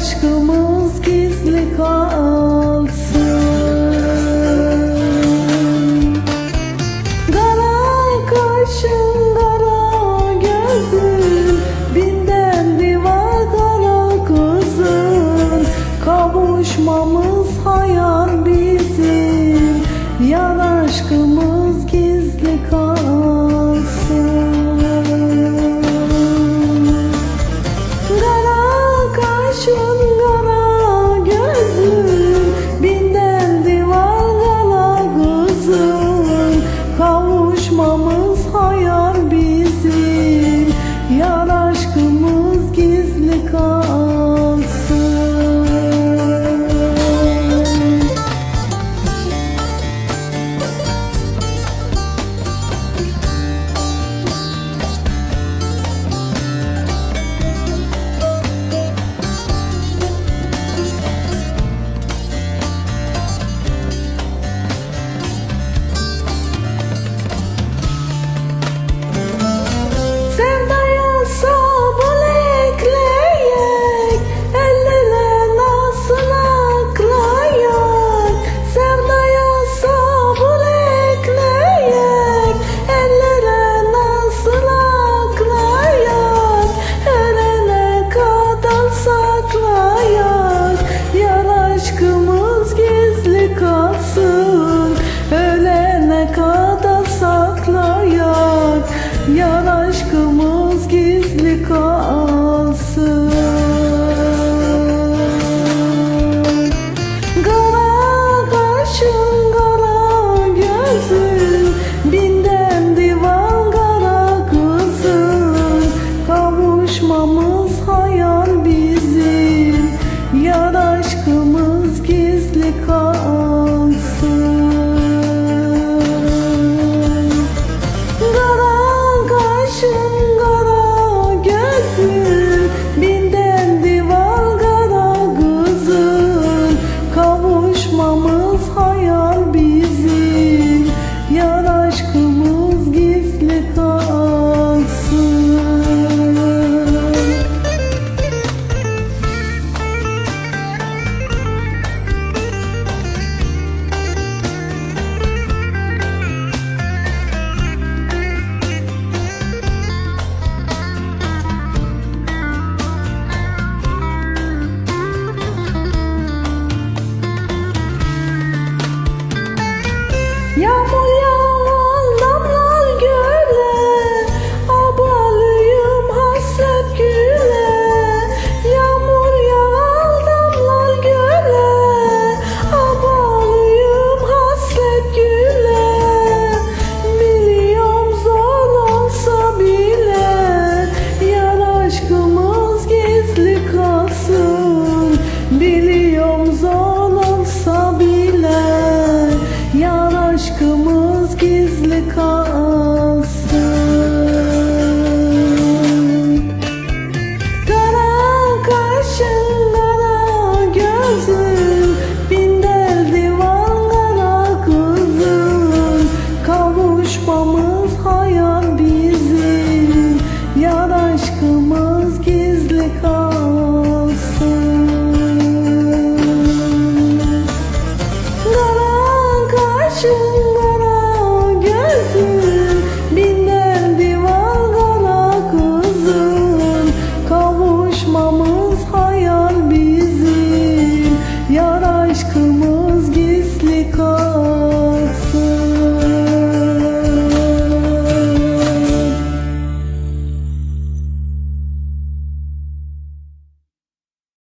aşkımız gizli kalsın. Kara kaşın kara gözün Binden diva kara kızın Kavuşmamız hayal bizim Yan aşkımız for your